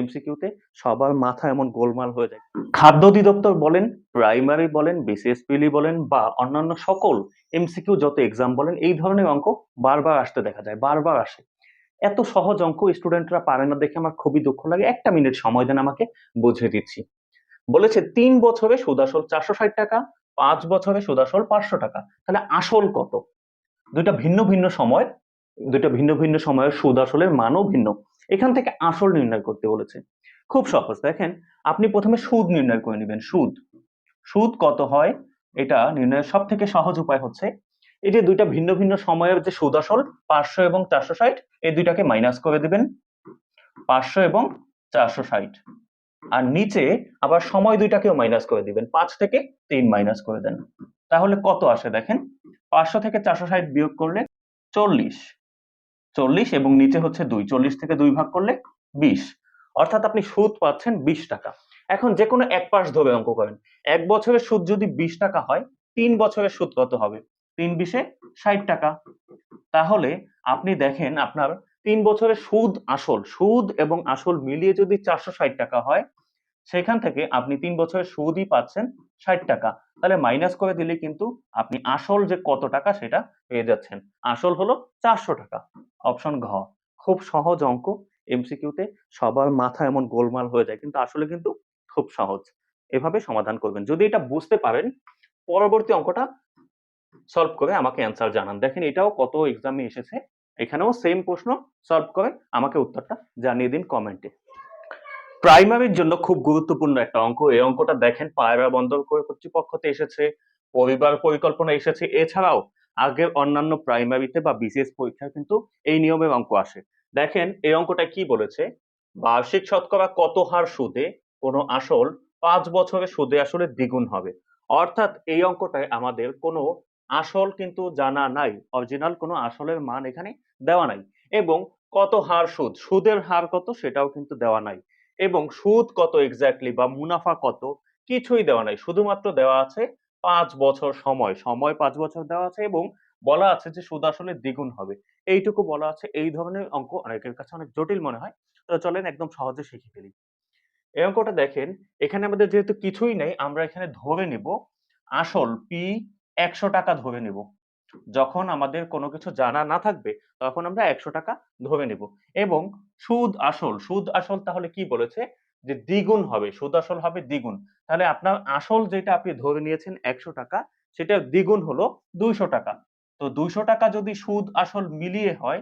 এমসিকিউতে সবার মাথা এমন গোলমাল হয়ে যায়। খাদ্য অধিদপ্তর বলেন প্রাইমারি বলেন বিসিএসপিলি বলেন বা অন্যান্য সকল এমসিকিউ যত এক্সাম বলেন, এই ধরনের অঙ্ক বারবার আসতে দেখা যায়, বারবার আসে। এত সহজ অঙ্ক স্টুডেন্টরা পারে না দেখে আমার খুবই দুঃখ লাগে। একটা মিনিট সময় দেন আমাকে, বুঝিয়ে দিচ্ছি। বলেছে, তিন বছরে সুদাসল চারশো ষাট টাকা, পাঁচ বছরে সুদাসল পাঁচশো টাকা। তাহলে আসল কত? দুইটা ভিন্ন ভিন্ন সময়, দুইটা ভিন্ন ভিন্ন সময়ের সুদ আসলের মানও ভিন্ন। এখান থেকে আসল নির্ণয় করতে বলেছে। খুব সহজ, দেখেন, আপনি প্রথমে সুদ নির্ণয় করে নেবেন, সুদ। সুদ কত হয়? এটা নির্ণয়ের সব থেকে সহজ উপায় হচ্ছে, এই যে দুইটা ভিন্ন ভিন্ন সময়ের যে সুদ আসল, পাঁচশো এবং চারশো ষাট, এই দুইটাকে মাইনাস করে দিবেন, পাঁচশো এবং চারশো ষাট। আর নিচে আবার সময় দুইটাকেও মাইনাস করে দিবেন, পাঁচ থেকে তিন মাইনাস করে দেন। তাহলে কত আসে, দেখেন, পাঁচশো থেকে চারশো ষাট বিয়োগ করলে চল্লিশ। চল্লিশ এবং নিচে হচ্ছে দুই। চল্লিশ থেকে দুই ভাগ করলে বিশ। অর্থাৎ আপনি সুদ পাচ্ছেন বিশ টাকা। এখন যে কোনো এক পাশ ধরে অঙ্ক করেন। এক বছরের সুদ যদি বিশ টাকা হয়, তিন বছরের সুদ কত হবে? তিন বিশে ষাট টাকা। তাহলে আপনি দেখেন আপনার তিন বছরের সুদ আসল। সুদ এবং আসল মিলিয়ে যদি চারশো ষাট টাকা হয়, সেখান থেকে আপনি তিন বছরের সুদই পাচ্ছেন ষাট টাকা। তাহলে মাইনাস করে দিলে কিন্তু আপনি আসল যে কত টাকা সেটা পেয়ে যাচ্ছেন। আসল হলো চারশো টাকা। অপশন ঘ, খুব সহজ অঙ্ক। এমসিকিউতে সবার মাথা এমন গোলমাল হয়ে যায়, কিন্তু আসলে কিন্তু খুব সহজ। এভাবে সমাধান করবেন। যদি এটা বুঝতে পারেন, পরবর্তী অঙ্কটা সলভ করে আমাকে অ্যান্সার জানান। দেখেন এটাও কত এক্সামে এসেছে। এখানেও সেম প্রশ্ন সলভ করে আমাকে উত্তরটা জানিয়ে দিন কমেন্টে প্রাইমারির জন্য খুব গুরুত্বপূর্ণ একটা অঙ্ক। এই অঙ্কটা দেখেন, পায়রা বন্দর কর্তৃপক্ষ কর্তৃপক্ষতে এসেছে, পরিবার পরিকল্পনা এসেছে। এছাড়াও আগের অন্যান্য প্রাইমারিতে বা বিসিএস পরীক্ষায় কিন্তু এই নিয়মের অঙ্ক আসে। দেখেন, এই অঙ্কটা কি বলেছে? বার্ষিক শতকরা কত হার সুদে কোনো আসল পাঁচ বছরে সুদে আসলে দ্বিগুণ হবে? অর্থাৎ এই অঙ্কটায় আমাদের কোনো আসল কিন্তু জানা নাই অরিজিনাল কোনো আসলের মান এখানে দেওয়া নাই। এবং কত হার সুদ? সুদের হার কত সেটাও কিন্তু দেওয়া নাই। এবং সুদ কত এক্স্যাক্টলি বা মুনাফা কত কিছুই দেওয়া নাই। শুধুমাত্র দেওয়া আছে পাঁচ বছর সময়। সময় পাঁচ বছর দেওয়া আছে এবং বলা আছে যে সুদ আসলে দ্বিগুণ হবে। এইটুকু বলা আছে। এই ধরনের অঙ্ক অনেকের কাছে অনেক জটিল মনে হয়। তো চলেন একদম সহজে শিখে ফেলি। এই অঙ্কটা দেখেন, এখানে আমাদের যেহেতু কিছুই নেই, আমরা এখানে ধরে নেব, আসল পি একশো টাকা ধরে নেব। যখন আমাদের কোনো কিছু জানা না থাকবে, তখন আমরা একশো টাকা ধরে নেব। এবং সুদ আসল। সুদ আসল তাহলে কি বলেছে? যে দ্বিগুণ হবে। সুদ আসল হবে দ্বিগুণ। তাহলে আপনার আসল যেটা আপনি ধরে নিয়েছেন একশো টাকা, সেটা দ্বিগুণ হলো দুইশো টাকা। তো দুইশো টাকা যদি সুদ আসল মিলিয়ে হয়,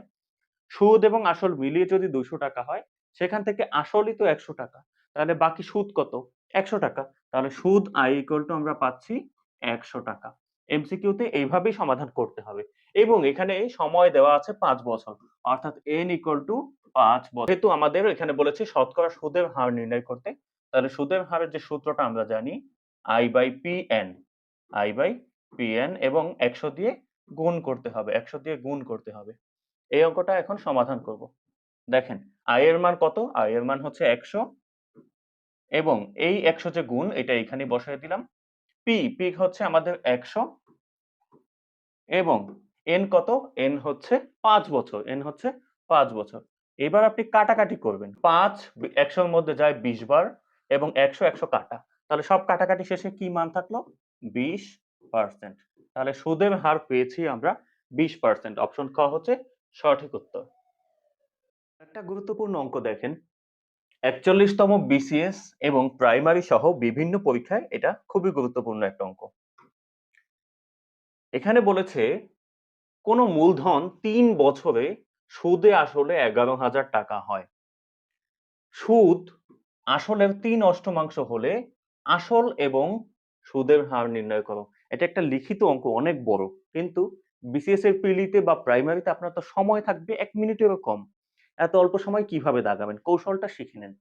সুদ এবং আসল মিলিয়ে যদি দুইশো টাকা হয়, সেখান থেকে আসলই তো একশো টাকা। তাহলে বাকি সুদ কত? একশো টাকা। তাহলে সুদ আই ইকুয়াল টু আমরা পাচ্ছি একশো টাকা। এমসিকিউতে এইভাবেই সমাধান করতে হবে। এবং এখানে সময় দেওয়া আছে পাঁচ বছর। অর্থাৎ এন ইকুয়াল টু পাঁচ বছর। যেহেতু আমাদের এখানে বলেছে শতকরা সুদের হার নির্ণয় করতে, তাহলে সুদের হারের যে সূত্রটা আমরা জানি I by P N I by P N এবং একশো দিয়ে গুণ করতে হবে, একশো দিয়ে গুণ করতে হবে। এই অঙ্কটা এখন সমাধান করব। দেখেন আই এর মান কত? আই এর মান হচ্ছে একশো। এবং এই একশো যে গুণ, এটা এখানে বসাই দিলাম। পি পি হচ্ছে আমাদের একশো। এবং এন কত? এন হচ্ছে পাঁচ বছর। এন হচ্ছে পাঁচ বছর। এবার আপনি কাটাকাটি করবেন। পাঁচ একশোর মধ্যে যায় বিশ বার এবং একশো একশো কাটা। তাহলে সব কাটাকাটি শেষে কি মান থাকল? বিশ পার্সেন্ট। তাহলে সুদের হার পেয়েছি আমরা বিশ পার্সেন্ট। অপশন খ হচ্ছে সঠিক উত্তর। একটা গুরুত্বপূর্ণ অঙ্ক দেখেন। একচল্লিশতম বিসিএস এবং প্রাইমারি সহ বিভিন্ন পরীক্ষায় এটা খুবই গুরুত্বপূর্ণ একটা অঙ্ক। এখানে বলেছে, কোনো মূলধন তিন বছরে সুদে আসলে এগারো হাজার টাকা হয়। সুদ আসলের তিন অষ্টমাংশ হলে আসল এবং সুদের হার নির্ণয় করো। এটা একটা লিখিত অঙ্ক, অনেক বড়। কিন্তু বিসিএস এর পিলিতে বা প্রাইমারিতে আপনার তো সময় থাকবে এক মিনিটেরও কম। এত অল্প সময় কীভাবে দাগাবেন? কৌশলটা শিখে নেন।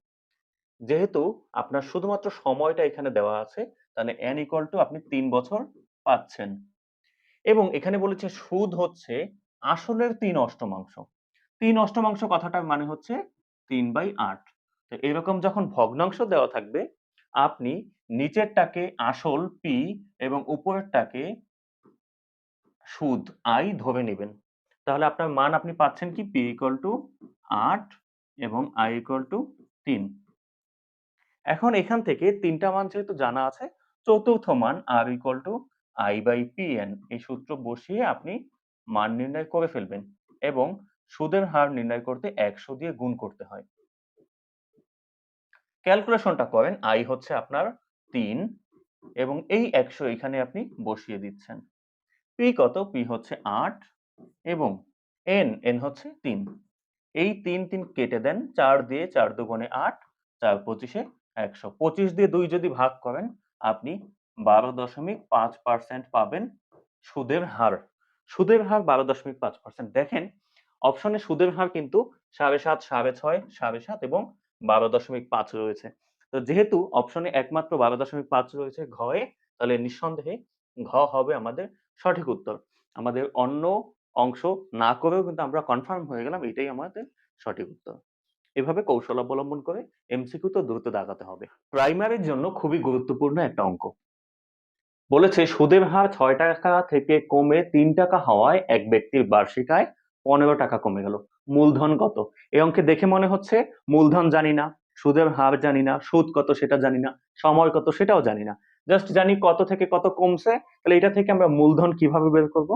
যেহেতু আপনার শুধুমাত্র সময়টা এখানে দেওয়া আছে, তাহলে এন ইকুয়াল টু আপনি তিন বছর পাচ্ছেন। এবং এখানে বলেছে সুদ হচ্ছে আসলের তিন অষ্টমাংশ তিন অষ্টমাংশ কথাটার মানে হচ্ছে তিন বাই আট। তো এরকম যখন ভগ্নাংশ দেওয়া থাকবে, আপনি নিচেরটাকে আসল পি এবং উপরেরটাকে সুদ আই ধরে নেবেন। তাহলে আপনার মান আপনি পাচ্ছেন কি? পি ইকুয়াল টু আট এবং আই ইকুয়াল টু তিন। এখন এখান থেকে তিনটা মান যেহেতু জানা আছে, চতুর্থ মান আর equal to I by P N এই সূত্র বসিয়ে আপনি মান নির্ণয় করে ফেলবেন এবং সুদের হার নির্ণয় করতে একশো দিয়ে গুণ করতে হয়। ক্যালকুলেশনটা করেন আই হচ্ছে আপনার তিন এবং এই একশো এখানে আপনি বসিয়ে দিচ্ছেন। পি কত? পি হচ্ছে আট এবং এন এন হচ্ছে তিন। এই তিন তিন কেটে দেন, চার দিয়ে চার দুগুণে আট, চার পঁচিশে একশো। পঁচিশ দিয়ে দুই যদি ভাগ করেন, আপনি বারো দশমিক পাঁচ পার্সেন্ট পাবেন সুদের হার। সুদের হার বারো দশমিক পাঁচ পার্সেন্ট দেখেন অপশনে সুদের হার কিন্তু সাড়ে সাত, সাড়ে ছয়, সাড়ে সাত এবং বারো দশমিক পাঁচ রয়েছে। তো যেহেতু অপশনে একমাত্র বারো দশমিক পাঁচ রয়েছে ঘয়ে, তাহলে নিঃসন্দেহে ঘ হবে আমাদের সঠিক উত্তর। আমাদের অন্য অংশ না করেও কিন্তু আমরা কনফার্ম হয়ে গেলাম, এটাই আমাদের সঠিক উত্তর। এভাবে কৌশল অবলম্বন করে এমসিকিউ তো দ্রুত দাগাতে হবে। প্রাইমারির জন্য খুবই গুরুত্বপূর্ণ একটা অঙ্ক। বলেছে, সুদের হার ছয় টাকা থেকে কমে তিন টাকা হওয়ায় এক ব্যক্তির বার্ষিক আয় পনেরো টাকা কমে গেল। মূলধন কত? এই অঙ্কে দেখে মনে হচ্ছে, মূলধন জানি না, সুদের হার জানি না, সুদ কত সেটা জানি না, সময় কত সেটাও জানি না। জাস্ট জানি কত থেকে কত কমছে, তাহলে এটা থেকে আমরা মূলধন কীভাবে বের করব?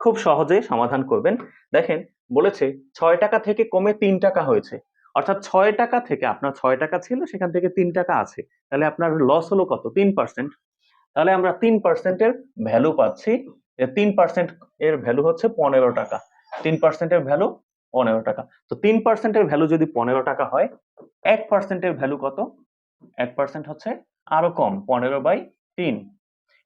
খুব সহজে সমাধান করবেন। দেখেন, বলেছে, ছয় টাকা থেকে কমে তিন টাকা হয়েছে। অর্থাৎ ছয় টাকা থেকে আপনার ছয় টাকা ছিল, সেখান থেকে তিন টাকা আছে। তাহলে আপনার লস হলো কত? তিন পার্সেন্ট তাহলে আমরা তিন পার্সেন্টের ভ্যালু পাচ্ছি। তিন পার্সেন্ট এর ভ্যালু হচ্ছে পনেরো টাকা। তিন পার্সেন্টের ভ্যালু পনেরো টাকা। তো তিন পার্সেন্টের ভ্যালু যদি পনেরো টাকা হয়, এক পার্সেন্টের ভ্যালু কত? এক পার্সেন্ট হচ্ছে আরও কম, পনেরো বাই তিন।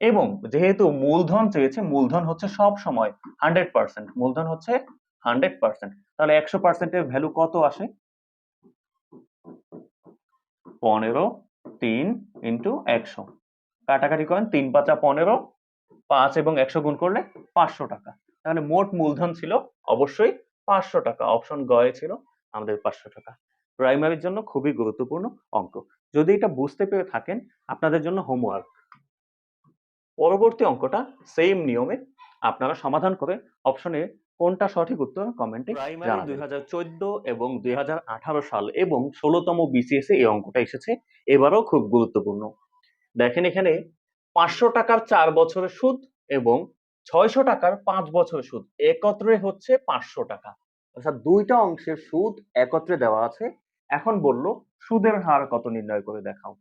এবং যেহেতু মূলধন চেয়েছে, মূলধন হচ্ছে সব সময় হান্ড্রেড পার্সেন্ট মূলধন হচ্ছে হান্ড্রেড পার্সেন্ট তাহলে একশো পার্সেন্টের ভ্যালু কত আসে? পনেরো, তিন ইন্টু একশো। কাটাকাটি করেন তিন পাঁচা পনেরো পাঁচ এবং একশো গুণ করলে পাঁচশো টাকা। তাহলে মোট মূলধন ছিল অবশ্যই পাঁচশো টাকা অপশন গয়ে ছিল আমাদের পাঁচশো টাকা। প্রাইমারির জন্য খুবই গুরুত্বপূর্ণ অঙ্ক। যদি এটা বুঝতে পেরে থাকেন আপনাদের জন্য হোমওয়ার্ক পরবর্তী অঙ্কটা সেম নিয়মে আপনারা সমাধান করে অপশনে কোনটা সঠিক উত্তর কমেন্টে প্রাইমারি দুই হাজার চোদ্দ এবং দুই হাজার আঠারো সাল এবং ষোলোতম বিসিএস এই অঙ্কটা এসেছে। এবারও খুব গুরুত্বপূর্ণ। দেখেন এখানে পাঁচশো টাকার চার বছরের সুদ এবং ছয়শো টাকার পাঁচ বছরের সুদ। একত্রে হচ্ছে পাঁচশো টাকা। অর্থাৎ দুইটা অংশের সুদ একত্রে দেওয়া আছে। এখন বলল, সুদের হার কত নির্ণয় করে দেখাও।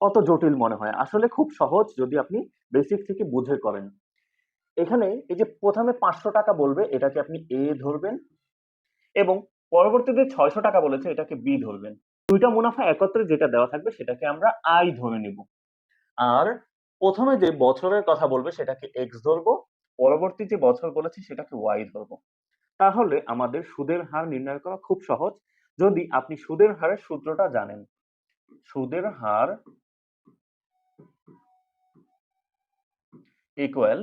কত জটিল মনে হয়। আসলে খুব সহজ যদি আপনি বেসিক থেকে বুঝে করেন। এখানে এই যে প্রথমে পাঁচশো টাকা বলবে, এটাকে আপনি এ ধরবেন এবং পরবর্তীতে ছয়শো টাকা বলেছে, এটাকে বি ধরবেন। দুইটা মুনাফা একত্রে যেটা দেওয়া থাকবে, সেটাকে আমরা আই ধরে নিব। আর প্রথমে যে বছরের কথা বলবে সেটাকে এক্স ধরবো, পরবর্তী যে বছর বলেছে সেটাকে ওয়াই ধরবো। তাহলে আমাদের সুদের হার নির্ণয় করা খুব সহজ। যদি আপনি সুদের হারের সূত্রটা জানেন, সুদের হার ইকুয়াল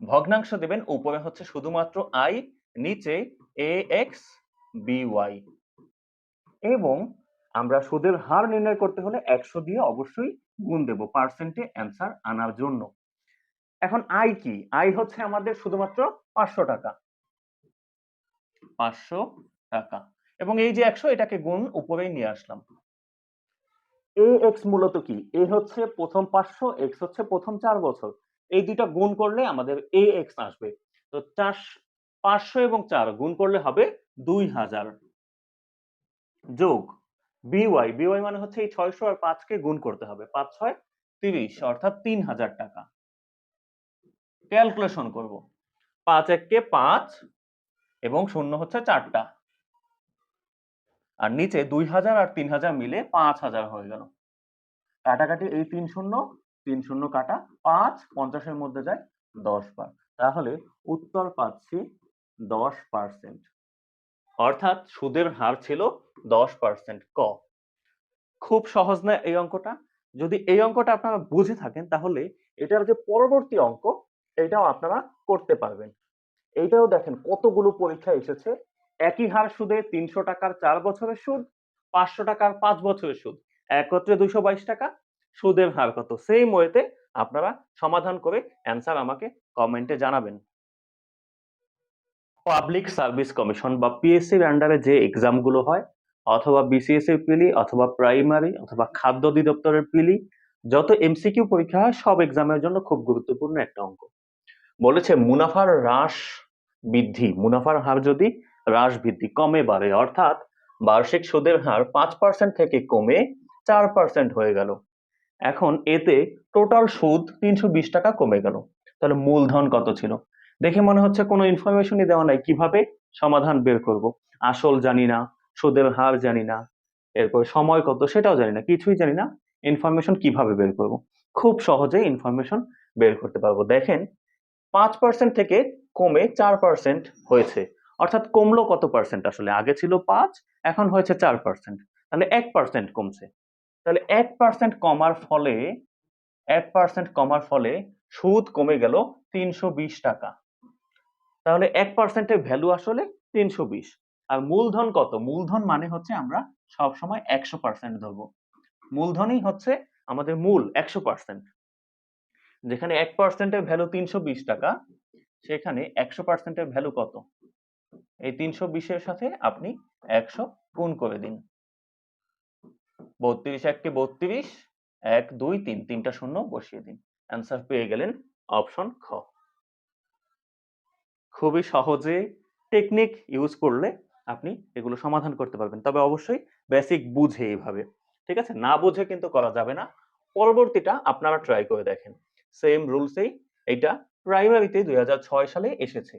ভগ্নাংশ দেবেন উপরে হচ্ছে শুধুমাত্র আই নিচে এ এক্স বি ওয়াই এবং আমরা সুদের হার নির্ণয় করতে হলে একশো দিয়ে অবশ্যই গুণ দেব। পার্সেন্টে অ্যান্সার আনার জন্য। এখন আই কি? আই হচ্ছে আমাদের শুধুমাত্র পাঁচশো টাকা। পাঁচশো টাকা। এবং এই যে একশো, এটাকে গুণ উপরেই নিয়ে আসলাম। এ এক্স মূলত কি? এ হচ্ছে প্রথম পাঁচশো এক্স হচ্ছে প্রথম চার বছর। এই দুইটা গুণ করলে আমাদের এ এক্স আসবে। তো চার, পাঁচশো এবং চার গুণ করলে হবে দুই হাজার। যোগ। বিওয়াই বিওয়াই মানে হচ্ছে এই ছয়শো আর পাঁচকে গুণ করতে হবে। পাঁচ, ছয়, তিরিশ, অর্থাৎ তিন হাজার টাকা। ক্যালকুলেশন করব। পাঁচ এককে পাঁচ এবং শূন্য হচ্ছে চারটা। আর নিচে দুই হাজার আর তিন হাজার মিলে পাঁচ হাজার হয়ে গেল। কাটাকাটি এই তিন শূন্য তিন শূন্য কাটা পাঁচ, পঞ্চাশের মধ্যে যায় দশ বার। তাহলে উত্তর পাচ্ছি দশ পার্সেন্ট অর্থাৎ সুদের হার ছিল দশ পার্সেন্ট ক খুব সহজ না এই অঙ্কটা? যদি এই অঙ্কটা আপনারা বুঝে থাকেন, তাহলে এটার যে পরবর্তী অঙ্ক, এটাও আপনারা করতে পারবেন। এইটাও দেখেন কতগুলো পরীক্ষা এসেছে। একই হার সুদে তিনশো টাকার চার বছরের সুদ, পাঁচশো টাকার পাঁচ বছরের সুদ। একত্রে দুইশো বাইশ টাকা, সুদের হার কত? সেম ওয়েতে আপনারা সমাধান করে অ্যান্সার আমাকে কমেন্টে জানাবেন। পাবলিক সার্ভিস কমিশন বা পিএসসির আন্ডারে যে এক্সামগুলো হয় অথবা বিসিএস এর পিলি, অথবা প্রাইমারি অথবা খাদ্য অধিদপ্তরের পিলি, যত এমসিকিউ পরীক্ষা হয়, সব এক্সামের জন্য খুব গুরুত্বপূর্ণ একটা অঙ্ক। বলেছে মুনাফার হ্রাস বৃদ্ধি, মুনাফার হার যদি হ্রাস বৃদ্ধি কমে বাড়ে, অর্থাৎ বার্ষিক সুদের হার পাঁচ পার্সেন্ট থেকে কমে চার পার্সেন্ট হয়ে গেল। এখন এতে টোটাল সুদ তিনশো বিশ টাকা কমে গেল। তাহলে মূলধন কত ছিল? দেখে মনে হচ্ছে কোনো ইনফরমেশনই দেওয়া নাই। কীভাবে সমাধান বের করব? আসল জানি না। সুদের হার জানি না, এরপর সময় কত সেটাও জানি না, কিছুই জানি না ইনফরমেশন কীভাবে বের করব? খুব সহজেই ইনফরমেশন বের করতে পারব। দেখেন, পাঁচ পার্সেন্ট থেকে কমে চার পার্সেন্ট হয়েছে, অর্থাৎ কমলো কত পার্সেন্ট আসলে? আগে ছিল পাঁচ, এখন হয়েছে চার পার্সেন্ট তাহলে এক পার্সেন্ট কমছে। তাহলে এক পার্সেন্ট কমার ফলে, এক পার্সেন্ট কমার ফলে সুদ কমে গেল তিনশো বিশ টাকা। তাহলে এক পার্সেন্টের ভ্যালু আসলে তিনশো বিশ। আর মূলধন কত? মূলধন মানে হচ্ছে আমরা সব সময় একশো পার্সেন্ট ধরবো। মূলধনই হচ্ছে আমাদের মূল একশো পার্সেন্ট যেখানে এক পার্সেন্টের ভ্যালু তিনশো বিশ টাকা, সেখানে একশো পার্সেন্টের ভ্যালু কত? এই তিনশো বিশের সাথে আপনি একশো গুণ করে দিন। বত্রিশ একটি বত্রিশ, এক, দুই, তিন, তিনটা শূন্য বসিয়ে দিন। অ্যান্সার পেয়ে গেলেন অপশন খ। খুবই সহজে টেকনিক ইউজ করলে আপনি এগুলো সমাধান করতে পারবেন। তবে অবশ্যই বেসিক বুঝে এইভাবে ঠিক আছে? না বুঝে কিন্তু করা যাবে না। পরবর্তীটা আপনারা ট্রাই করে দেখেন। সেম রুলসেই এটা প্রাইমারিতে দুই সালে এসেছে।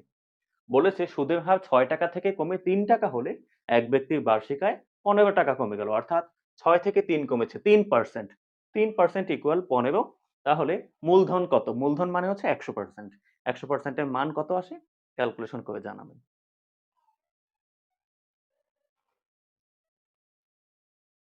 বলেছে সুদের হার ছয় টাকা থেকে কমে তিন টাকা হলে এক ব্যক্তির বার্ষিক আয় পনেরো টাকা কমে গেল। অর্থাৎ ছয় থেকে তিন কমেছে, তিন পার্সেন্ট তিন পার্সেন্ট ইকুয়াল পনেরো, তাহলে মূলধন কত? মূলধন মানে হচ্ছে একশো পার্সেন্ট একশো পার্সেন্টের মান কত আসে? ক্যালকুলেশন করে জানাবেন।